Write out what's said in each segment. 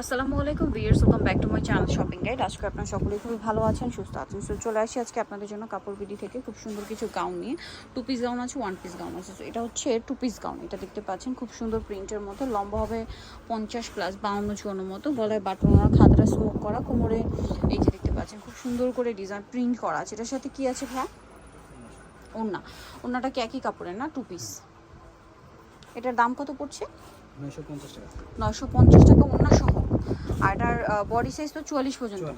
আসসালামু আলাইকুম viewers welcome back to my channel shopping guide. আজকে আপনারা সকলেই খুবই ভালো আছেন সুস্থ আছেন। সো চলে আসি আজকে আপনাদের জন্য কাপড় বিডি থেকে খুব সুন্দর কিছু গাউন নিয়ে। টু পিস গাউন আছে ওয়ান পিস গাউন আছে। এটা হচ্ছে টু পিস গাউন এটা দেখতে পাচ্ছেন। খুব সুন্দর প্রিন্টের মধ্যে লম্বা হবে পঞ্চাশ প্লাস বাউন্ন চুয়ান্ন মতো। গলায় বাটনা খাদরা স্মোক করা কোমরে এই যে দেখতে পাচ্ছেন খুব সুন্দর করে ডিজাইন প্রিন্ট করা আছে। এটার সাথে কি আছে ভাই ওড়না। ওড়নাটা কি একই কাপড়ের না? টু পিস এটার দাম কত পড়ছে? নয়শো পঞ্চাশ টাকা। নয়শো পঞ্চাশ টাকা ওড়না সহ। আর এটার বডি সাইজ তো চুয়াল্লিশ পর্যন্ত।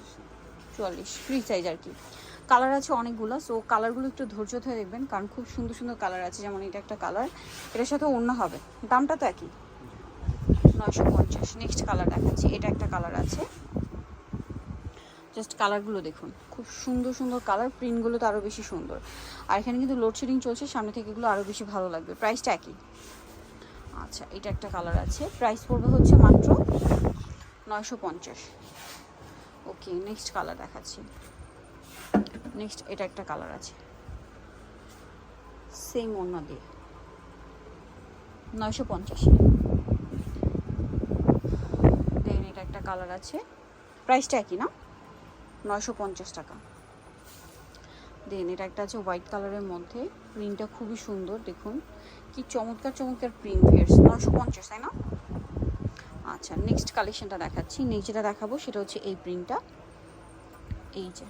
চুয়াল্লিশ। ফ্রি সাইজ আর কি। কালার আছে অনেকগুলো সো কালারগুলো একটু ধৈর্য ধরে দেখবেন কারণ খুব সুন্দর সুন্দর কালার আছে যেমন এটা একটা কালার এটার সাথে অন্য হবে। দামটা তো একই। নয়শো পঞ্চাশ। নেক্সট কালার দেখাচ্ছি এটা একটা কালার আছে। জাস্ট কালারগুলো দেখুন খুব সুন্দর সুন্দর কালার প্রিন্টগুলো তো আরও বেশি সুন্দর। আর এখানে কিন্তু লোডশেডিং চলছে সামনে থেকে এগুলো আরও বেশি ভালো লাগবে। প্রাইসটা একই। আচ্ছা এটা একটা কালার আছে। প্রাইস পড়বে হচ্ছে মাত্র নয়শো পঞ্চাশ। ওকে নেক্সট কালার দেখাচ্ছি। নেক্সট এটা একটা কালার আছে। সেম অন্য দিয়ে। নয়শো পঞ্চাশ। দেন এটা একটা কালার আছে। প্রাইসটা একই না? নয়শো পঞ্চাশ টাকা। দেন এটা একটা আছে হোয়াইট কালারের মধ্যে। প্রিন্টটা খুবই সুন্দর, দেখুন। কি চমৎকার চমৎকার প্রিন্ট ফিয়ার্স নয়শো পঞ্চাশ, তাই না? আচ্ছা নেক্সট কালেকশনটা দেখাচ্ছি। যেটা দেখাবো সেটা হচ্ছে এই প্রিন্টটা এই যে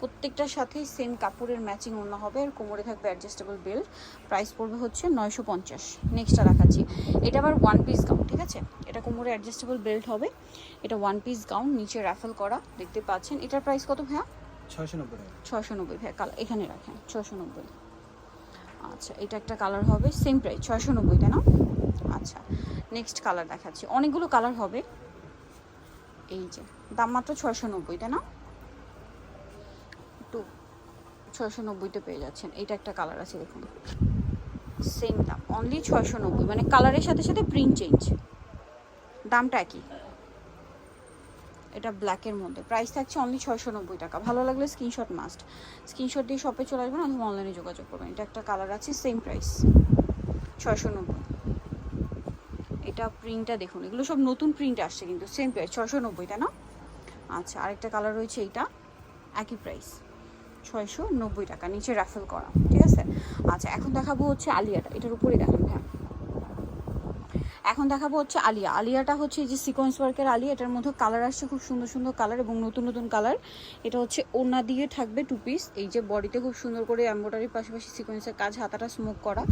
প্রত্যেকটার সাথেই সেম কাপড়ের ম্যাচিং ওড়না হবে আর কোমরে থাকবে অ্যাডজাস্টেবল বেল্ট প্রাইস পড়বে হচ্ছে নয়শো পঞ্চাশ। নেক্সটটা দেখাচ্ছি। এটা আবার ওয়ান পিস গাউন ঠিক আছে? এটা কোমরে অ্যাডজাস্টেবল বেল্ট হবে। এটা ওয়ান পিস গাউন নিচে র্যাফেল করা দেখতে পাচ্ছেন। এটার প্রাইস কত ভাইয়া? ছয়শো নব্বই ছশো নব্বই ভাইয়া কালার এখানে রাখেন ছশো নব্বই। আচ্ছা এটা একটা কালার হবে সেম প্রাইস ছয়শো নব্বই তাই না? আচ্ছা নেক্সট কালার দেখাচ্ছি। অনেকগুলো কালার হবে। এই যে, দাম মাত্র ছয়শো নব্বই তাই না? একটু ছয়শো নব্বইতে পেয়ে যাচ্ছেন। এইটা একটা কালার আছে, দেখুন। সেম দাম অনলি ছয়শো নব্বই মানে কালারের সাথে সাথে প্রিন্ট চেঞ্জ দামটা একই। এটা ব্ল্যাকের মধ্যে। প্রাইস থাকছে অনলি ছয়শো নব্বই টাকা। ভালো লাগলে স্ক্রিনশট মাস্ট স্ক্রিনশট দিয়ে শপে চলে আসবেন অথবা অনলাইনে যোগাযোগ করবেন এটা একটা কালার আছে সেম প্রাইস ছয়শো নব্বই এটা প্রিন্টটা দেখুন, এগুলো সব নতুন প্রিন্ট আসছে কিন্তু সেম প্রাইস ছয়শো নব্বই না? আচ্ছা আরেকটা কালার রয়েছে এইটা, একই প্রাইস ছয়শো নব্বই টাকা, নিচে রাফেল করা, ঠিক আছে? আচ্ছা এখন দেখাবো হচ্ছে আলিয়াটা, এটার উপরে দেখান হ্যাঁ। এখন দেখাবো হচ্ছে আলিয়া, আলিয়াটা হচ্ছে এই যে সিকোয়েন্স ওয়ার্কের আলিয়া, এটার মধ্যে কালার আসছে খুব সুন্দর সুন্দর কালার এবং নতুন নতুন কালার এটা হচ্ছে ওনা দিয়ে থাকবে টু পিস এই যে বডিতে খুব সুন্দর করে এম্ব্রয়ডারির পাশাপাশি সিকোয়েন্সের কাজ, হাতাটা স্মোক করা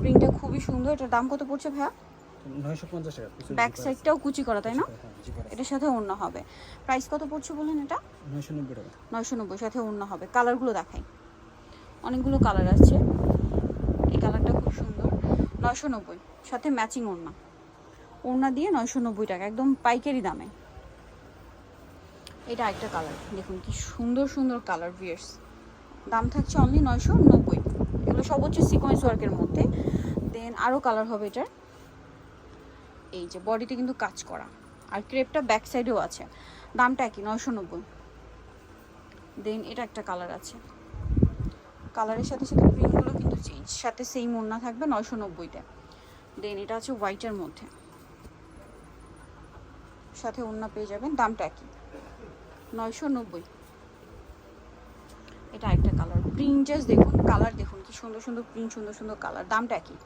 প্রিন্টটা খুবই সুন্দর, এটার দাম কত পড়ছে ভাইয়া? নয়শো পঞ্চাশ টাকা পিছনে ব্যাক। সাইডটাও কুচি করা তাই না? হ্যাঁ আছে। এটার সাথে অন্য হবে। প্রাইস কত পড়ছে বললেন এটা? নয়শো নব্বই টাকা। নয়শো নব্বই সাথে অন্য হবে। কালারগুলো দেখাই। অনেকগুলো কালার আছে। এই কালারটা খুব সুন্দর। নয়শো নব্বই সাথে ম্যাচিং ওড়না। ওড়না দিয়ে নয়শো নব্বই টাকা একদম পাইকারি দামে। এটা একটা কালার দেখুন কি সুন্দর সুন্দর কালার ভিয়ার্স দাম থাকছে অনলি নয়শো নব্বই। এগুলো সব হচ্ছে সিকোয়েন্স ওয়ার্কের মধ্যে। দেন আরও কালার হবে এটার। এই যে বডিতে কিন্তু কাজ করা। আর ক্রেপটা ব্যাক সাইডেও আছে। দামটা একই, নয়শো নব্বই। দেন এটা একটা কালার আছে। কালারের সাথে সাথে প্রিন্টগুলো কিন্তু চেঞ্জ সাথে সেম ওড়না থাকবে নয়শো নব্বইতে দেন এটা আছে হোয়াইটের মধ্যে। সাথে ওড়না পেয়ে যাবেন, দামটা একই। নয়শো নব্বই। এটা একটা কালার প্রিন্ট জাস্ট দেখুন কালার দেখুন, কি সুন্দর সুন্দর প্রিন্ট সুন্দর সুন্দর কালার দামটা একই।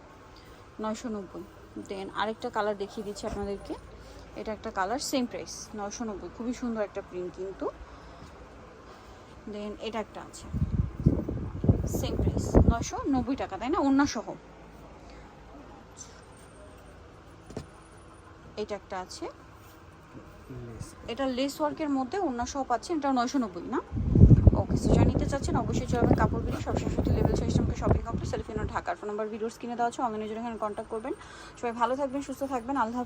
নয়শো নব্বই। দেন আরেকটা কালার দেখিয়ে দিচ্ছি আপনাদেরকে। এটা একটা কালার সেম প্রাইস নয়শো নব্বই। খুবই সুন্দর একটা প্রিন্ট কিন্তু। দেন এটা একটা আছে। সেম প্রাইস নশো নব্বই টাকা তাই না? সহ এটা একটা আছে। এটা লেস ওয়ার্কের মধ্যে সহ পাচ্ছেন এটা নয়শো নব্বই না? চাচ্ছেন, অবশ্যই চলবেন কাপড় বিলি সবসময় লেভেল সিস্টেমকে শপিং কমপ্লেক্স সেলফিনো ঢাকার। ফোন নাম্বার ভিডিওস কিনে দেওয়া আছে অনলাইনের জন্য এখানে কন্ট্যাক্ট করবেন। সবাই ভালো থাকবেন, সুস্থ থাকবেন, আল্লাহ